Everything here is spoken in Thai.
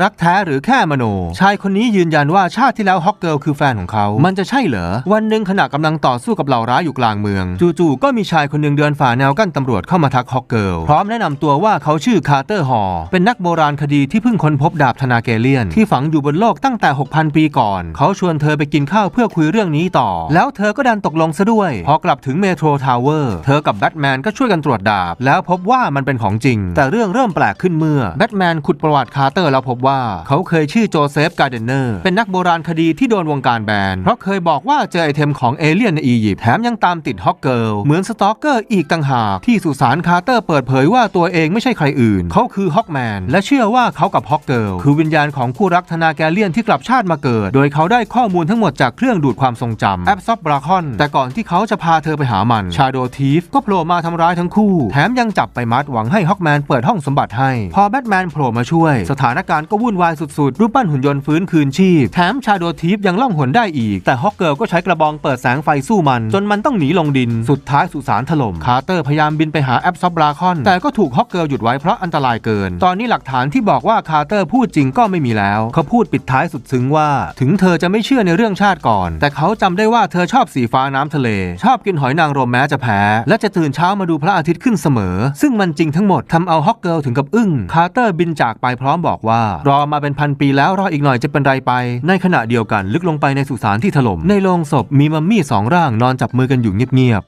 รักแท้หรือแค่มโน ชายคนนี้ยืนยันว่าชาติที่แล้วฮอกเกิลคือแฟนของเขา มันจะใช่เหรอ วันหนึ่งขณะกำลังต่อสู้กับเหล่าร้ายอยู่กลางเมือง จู่ๆก็มีชายคนหนึ่งเดินฝ่าแนวกั้นตำรวจเข้ามาทักฮอกเกิลพร้อมแนะนำตัวว่าเขาชื่อคาร์เตอร์ฮอร์เป็นนักโบราณคดีที่เพิ่งค้นพบดาบธนาเกเลียน ที่ฝังอยู่บนโลกตั้งแต่ 6,000 ปีก่อน เขาชวนเธอไปกินข้าวเพื่อคุยเรื่องนี้ต่อ แล้วเธอก็ดันตกลงซะด้วย พอกลับถึงเมโทรทาวเวอร์เธอกับแบทแมนก็ช่วยกันตรวจดาบ แล้วพบว่ามันเป็นของจริง แต่เรื่องเริ่มแปลกขึ้นเมื่อแบทแมนขุดประวัติคาร์เตอร์แล้วพบว่าเขาเคยชื่อโจเซฟการ์เดนเนอร์ เป็นนักโบราณคดีที่โดนวงการแบน เพราะเคยบอกว่าเจอไอเทมของเอเลี่ยนในอียิปต์แถมยังตามติดฮอกเกิลเหมือนสตอกเกอร์อีกต่างหาก ที่สุสานคาร์เตอร์เปิดเผยว่าตัวเองไม่ใช่ใครอื่น เขาคือฮอกแมนและเชื่อว่าเขากับฮอกเกิลคือวิญญาณของคู่รักธนาแกเลียนที่กลับชาติมาเกิด โดยเขาได้ข้อมูลทั้งหมดจากเครื่องดูดความทรงจำแอปซอบบราคอนแต่ก่อนที่เขาจะพาเธอไปหามันชาโดทีฟก็โผล่มาทำร้ายทั้งคู่ แถมยังจับไปมัดหวังให้ฮอกแมนเปิดห้องสมบัติให้ พอแบทแมนโผล่มาช่วย สถานการณ์ก็วุ่นวายสุดๆ รูปปั้นหุ่นยนต์ฟื้นคืนชีพ แถมชาโดทีฟยังล่องหนได้อีก แต่ฮอกเกิลก็ใช้กระบองเปิดแสงไฟสู้มัน จนมันต้องหนีลงดิน สุดท้ายสุสานถล่ม คาร์เตอร์พยายามบินไปหาแอปซอบบราคอน แต่ก็ถูกฮอกเกิลหยุดไว้เพราะอันตรายเกิน ตอนนี้หลักฐานที่บอกว่าคาร์เตอร์พูดจริงก็ไม่มีแล้ว เขาพูดปิดท้ายสุดซึ้งว่า ถึงเธอจะไม่เชื่อในเรื่องชาติก่อน แต่เขาจำได้ว่าเธอชอบสีฟ้าน้ำทะเล ชอบกินหอยนางรมแม้จะแพ้ และจะตื่นเช้ามาดูพระอาทิตย์ขึ้นเสมอ ซึ่งมันจริงทั้งหมดทำเอาฮอกเกิลถึงกับอึ้งคาร์เตอร์บินจากไปพร้อมบอกว่ารอมาเป็นพันปีแล้วรออีกหน่อยจะเป็นไรไป ในขณะเดียวกันลึกลงไปในสุสานที่ถล่มในโรงศพมีมัมมี่สองร่างนอนจับมือกันอยู่เงียบ